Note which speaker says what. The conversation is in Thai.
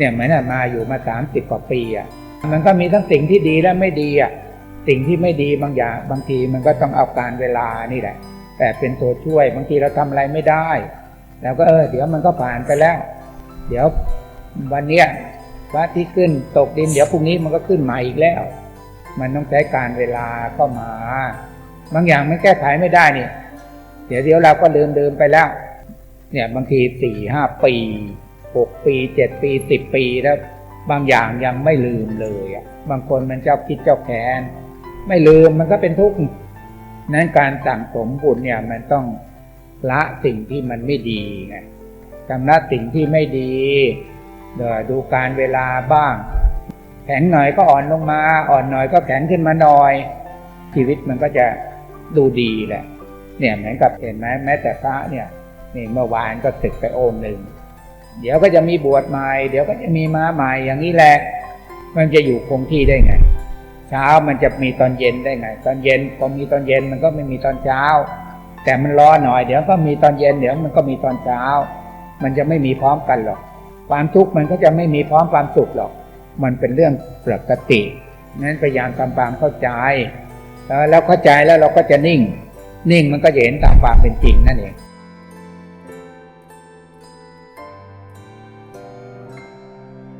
Speaker 1: เนี่ยเหมือนมาอยู่มาสามสิบกว่าปีอะมันก็มีทั้งสิ่งที่ดีและไม่ดีอะสิ่งที่ไม่ดีบางอย่างบางทีมันก็ต้องเอาการเวลานี่แหละ แต่เป็นตัวช่วยบางทีเราทำอะไรไม่ได้ แล้วก็เออเดี๋ยวมันก็ผ่านไปแล้ว เดี๋ยววันเนี้ยพระอาที่ขึ้นตกดินเดี๋ยวพรุ่งนี้มันก็ขึ้นมาอีกแล้ว มันต้องใช้การเวลาเข้ามา บางอย่างมันแก้ไขไม่ได้เนี่ยเดี๋ยวเดี๋ยวเราก็ลืมลืมไปแล้ว เนี่ยบางทีสี่ห้าปี หกปีเจ็ดปีสิบปีแล้วบางอย่างยังไม่ลืมเลยอะบางคนมันเจ้าคิดเจ้าแค้นไม่ลืมมันก็เป็นทุกข์นั้นการสั่งสมบุญเนี่ยมันต้องละสิ่งที่มันไม่ดีไงกำละสิ่งที่ไม่ดีเดี๋ยวดูการเวลาบ้าง แข็งหน่อยก็อ่อนลงมา อ่อนหน่อยก็แข็งขึ้นมาหน่อย ชีวิตมันก็จะดูดีแหละ เนี่ยเหมือนกับเห็นไหมแม้แต่พระเนี่ยนี่เมื่อวานก็ศึกไปโองค์หนึ่ง เดี๋ยวก็จะมีบวชใหม่ เดี๋ยวก็จะมีม้าใหม่อย่างนี้แหละ มันจะอยู่คงที่ได้ไง เช้ามันจะมีตอนเย็นได้ไง ตอนเย็นพอมีตอนเย็นมันก็ไม่มีตอนเช้า แต่มันรอหน่อย เดี๋ยวก็มีตอนเย็นเดี๋ยวมันก็มีตอนเช้า มันจะไม่มีพร้อมกันหรอก ความทุกข์มันก็จะไม่มีพร้อมความสุขหรอก มันเป็นเรื่องปกตินั้นพยายามทำความเข้าใจแล้วเข้าใจแล้วเราก็จะนิ่ง นิ่งมันก็จะเห็นตามความเป็นจริงนั่นเอง